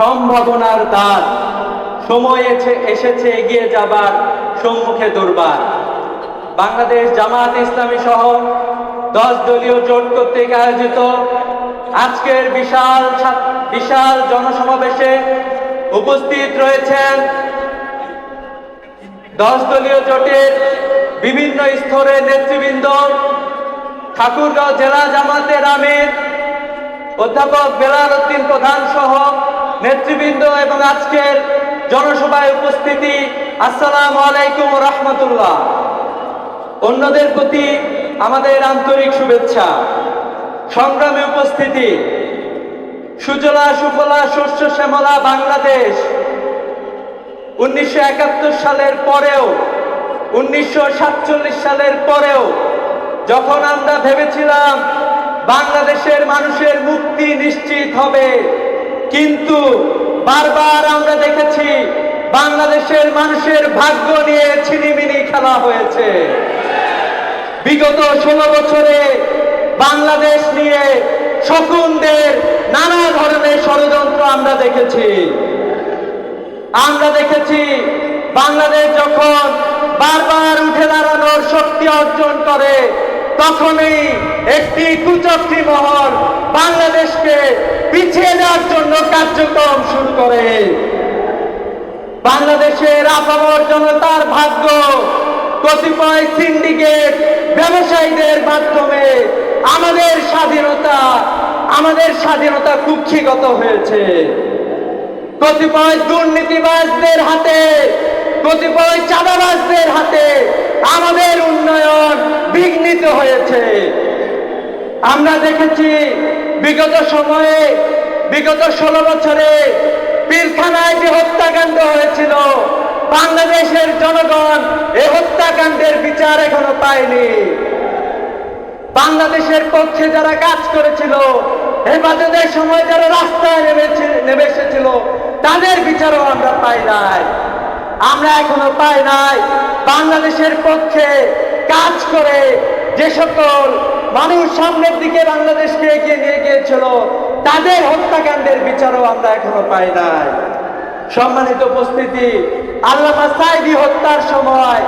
সম্ভাবনার দ্বার। সময় এসেছে, এগিয়ে যাবার সম্মুখে দুর্বার। বাংলাদেশ জামাত ইসলামী সহ দশ দলীয় জোট কর্তৃক আয়োজিত আজকের বিশাল বিশাল জনসমাবেশে উপস্থিত রয়েছেন দশ দলীয় জোটের বিভিন্ন স্তরের নেতৃবৃন্দ, ঠাকুরগাঁও জেলা জামাতের আমির, অধ্যাপক বেলাল উদ্দিন প্রধান সহ নেতৃবৃন্দ এবং আজকের জনসভায় উপস্থিতি, আসসালাম আলাইকুম রহমতুল্লাহ। অন্যদের প্রতি আমাদের আন্তরিক শুভেচ্ছা। সংগ্রামে উপস্থিতি, সুজলা সুফলা শস্য শ্যামলা বাংলাদেশ। উনিশশো একাত্তর সালের পরেও, উনিশশো সাতচল্লিশ সালের পরেও যখন আমরা ভেবেছিলাম বাংলাদেশের মানুষের মুক্তি নিশ্চিত হবে কিন্তু বারবার আমরা দেখেছি বাংলাদেশের মানুষের ভাগ্য নিয়ে ছিনিমিনি খেলা হয়েছে। বিগত ষোলো বছরে বাংলাদেশ নিয়ে শকুনদের নানা ধরনের ষড়যন্ত্র আমরা দেখেছি। আমরা দেখেছি বাংলাদেশ যখন বারবার উঠে দাঁড়ানোর শক্তি অর্জন করে, তখনই একটি কুচক্রি মহল বাংলাদেশকে পিছিয়ে দেওয়ার জন্য কার্যক্রম শুরু করে। বাংলাদেশের আপামর জনতার ভাগ্য, কতিপয় সিন্ডিকেট ব্যবসায়ীদের মাধ্যমে আমাদের স্বাধীনতা আমাদের স্বাধীনতা কুক্ষিগত হয়েছে। কতিপয় দুর্নীতিবাজদের হাতে, কতিপয় চাঁদাবাজদের হাতে আমাদের উন্নয়ন আমরা দেখেছি বিগত সময়ে, বিগত ষোলো বছরে পিলখানায় যে হত্যাকাণ্ড হয়েছিল, বাংলাদেশের জনগণ এ হত্যাকাণ্ডের বিচার এখনও পায়নি। বাংলাদেশের পক্ষে যারা কাজ করেছিল, হেফাজতের সময় যারা রাস্তায় নেমেছে, নেমে এসেছিল, তাদের বিচারও আমরা পাই নাই। আমরা এখনও পাই নাই, বাংলাদেশের পক্ষে কাজ করে যে সকল মানুষ সামনের দিকে বাংলাদেশকে এগিয়ে নিয়ে গিয়েছিল, তাদের হত্যাকাণ্ডের বিচারও আমরা এখনও পাই নাই। সম্মানিত উপস্থিতি, আল্লামা সাইদি হত্যার সময়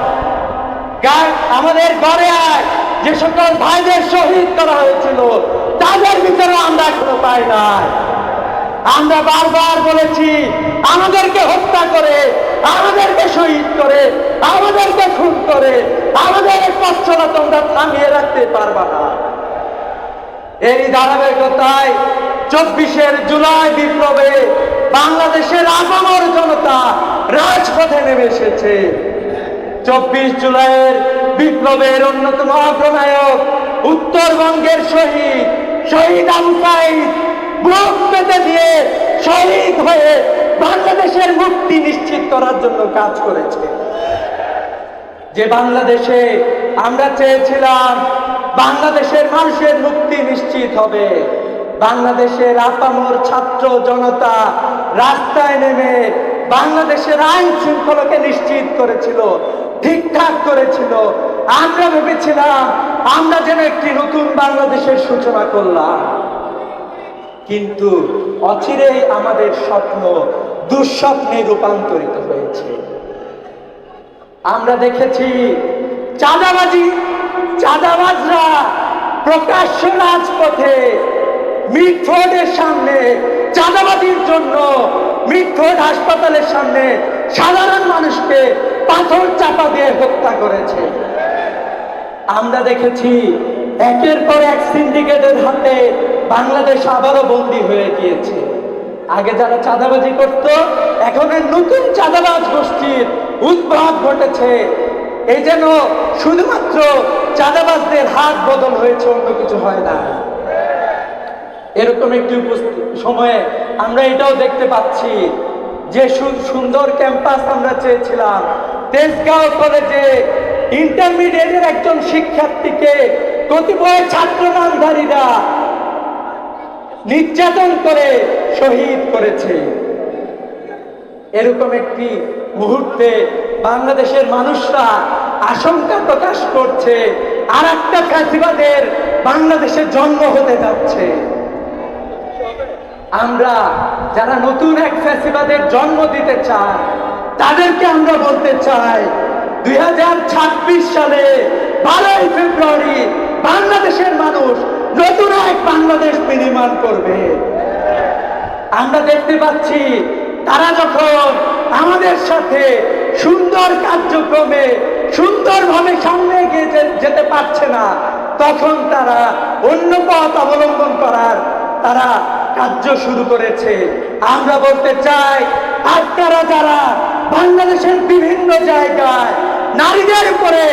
আমাদের ঘরে আয়, যে সকল ভাইদের শহীদ করা হয়েছিল, তাদের ভিতরে আমরা এখনও পাই নাই। আমরা বারবার বলেছি, আমাদেরকে হত্যা করে, আমাদেরকে শহীদ করে, আমাদেরকে খুন করে তোমরা থামিয়ে রাখতে পারবা না। এরই ধারাবাহিকতায় চব্বিশের জুলাই বিপ্লবে বাংলাদেশের আপামর জনতা রাজপথে নেমে এসেছে। চব্বিশ জুলাইয়ের বিপ্লবের অন্যতম অগ্রনায়ক উত্তরবঙ্গের শহীদ শহীদ আবু সাইদ পেতে দিয়ে শহীদ হয়ে বাংলাদেশের মুক্তি নিশ্চিত করার জন্য কাজ করেছে। যে বাংলাদেশে আমরা চেয়েছিলাম বাংলাদেশের মানুষের মুক্তি নিশ্চিত হবে। বাংলাদেশের আপামর ছাত্র জনতা রাস্তায় নেমে বাংলাদেশের আইন শৃঙ্খলাকে নিশ্চিত করেছিল, ঠিকঠাক করেছিল। আমরা ভেবেছিলাম, আমরা যেন একটি নতুন বাংলাদেশের সূচনা করলাম। কিন্তু অচিরেই আমাদের স্বপ্ন দুঃস্বপ্নে রূপান্তরিত হয়েছে। আমরা দেখেছি চাঁদাবাজি, চাঁদাবাজরা প্রকাশ্য রাজপথে মিটফোর্ডের সামনে চাঁদাবাজির জন্য মিটফোর্ড হাসপাতালের সামনে সাধারণ মানুষকে পাথর চাপা দিয়ে হত্যা করেছে। আমরা দেখেছি একের পর এক সিন্ডিকেটের হাতে বাংলাদেশ আবারও বন্দী হয়ে গিয়েছে। আগে যারা চাঁদাবাজি করত, এখন নতুন চাঁদাবাজ গোষ্ঠীর উদ্ভব ঘটেছে। এই যেন শুধুমাত্র চাঁদাবাজদের হাত বদল হয়েছে, অন্য কিছু হয় না। এরকম একটি সময়ে আমরা এটাও দেখতে পাচ্ছি যে সুন্দর ক্যাম্পাস আমরা চেয়েছিলাম। তেজগাঁও কলেজে ইন্টারমিডিয়েটের একজন শিক্ষার্থীকে কতিপয় ছাত্র নামধারীরা নির্যাতন করে শহীদ করেছে। এরকম একটি মুহূর্তে বাংলাদেশের মানুষরা আশঙ্কা প্রকাশ করছে আর একটা ফ্যাসিবাদের বাংলাদেশে জন্ম হতে যাচ্ছে। আমরা যারা নতুন এক ফ্যাসিবাদের জন্ম দিতে চায় তাদেরকে আমরা বলতে চাই, দুই হাজার ছাব্বিশ সালে বারোই ফেব্রুয়ারি বাংলাদেশের মানুষ নতুন এক বাংলাদেশ বিনির্মাণ করবে। আমরা দেখতে পাচ্ছি তারা যখন আমাদের সাথে সুন্দর কার্যক্রমে, সুন্দরভাবে সামনে এগিয়ে যেতে পারছে না, তখন তারা অন্য পথ অবলম্বন করার তারা কার্য শুরু করেছে। আমরা বলতে চাই আপনারা যারা বাংলাদেশের বিভিন্ন জায়গায় নারীদের উপরে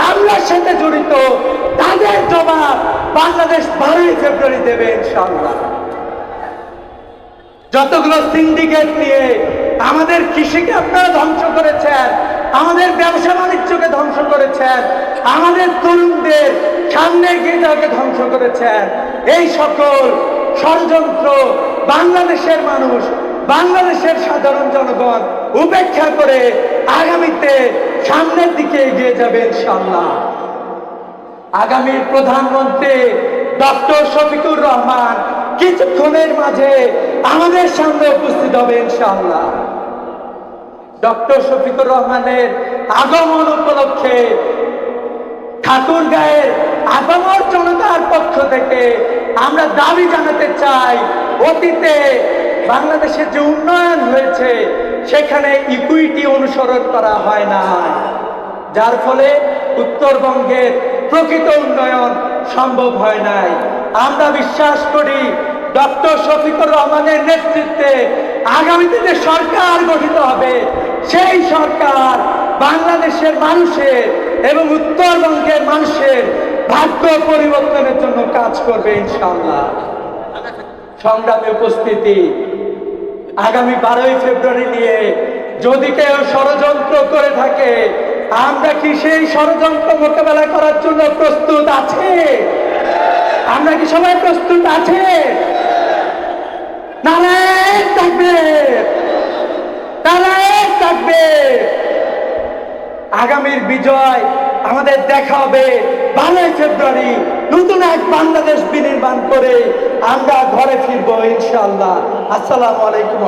হামলার সাথে জড়িত, তাদের জবাব বাংলাদেশ বারোই ফেব্রুয়ারি দেবে ইনশাল্লাহ যতগুলো সিন্ডিকেট নিয়ে আমাদের কৃষিকে আপনারা ধ্বংস করেছেন, আমাদের ব্যবসা বাণিজ্যকে ধ্বংস করেছেন, আমাদের তরুণদের সামনে গিয়ে যাওয়াকে ধ্বংস করেছেন। এই সকল ষড়যন্ত্র বাংলাদেশের মানুষ, বাংলাদেশের সাধারণ জনগণ উপেক্ষা করে আগামীতে সামনের দিকে এগিয়ে যাবে ইনশাল্লাহ আগামীর প্রধানমন্ত্রী ডক্টর শফিকুর রহমান কিছুক্ষণের মাঝে আমাদের সামনে উপস্থিত হবে ইনশাআল্লাহ। ডক্টর শফিকুর রহমানের আগমন উপলক্ষে ঠাকুর গায়ের আপামর জনতার পক্ষ থেকে আমরা দাবি জানাতে চাই, অতীতে বাংলাদেশের যে উন্নয়ন হয়েছে, সেখানে ইকুইটি অনুসরণ করা হয় না যার ফলে উত্তরবঙ্গের প্রকৃত উন্নয়ন সম্ভব হয় নাই। আমরা বিশ্বাস করি ডক্টর শফিকুর রহমানের নেতৃত্বে আগামীতে যে সরকার গঠিত হবে, সেই সরকার বাংলাদেশের মানুষের এবং উত্তরবঙ্গের মানুষের ভাগ্য পরিবর্তনের জন্য কাজ করবে ইনশাআল্লাহ। সংগ্রামে উপস্থিতি, আগামী বারোই ফেব্রুয়ারি নিয়ে যদি কেউ ষড়যন্ত্র করে থাকে, আমরা কি সেই ষড়যন্ত্র মোকাবেলা করার জন্য প্রস্তুত আছে? আমরা কি সবাই প্রস্তুত আছে? থাকবে। থাকবে। আগামীর বিজয় আমাদের দেখা হবে বারোই ফেব্রুয়ারি। নতুন এক বাংলাদেশ বিনির্মাণ করে আমরা ঘরে ফিরবো ইনশাল্লাহ আসসালাম আলাইকুম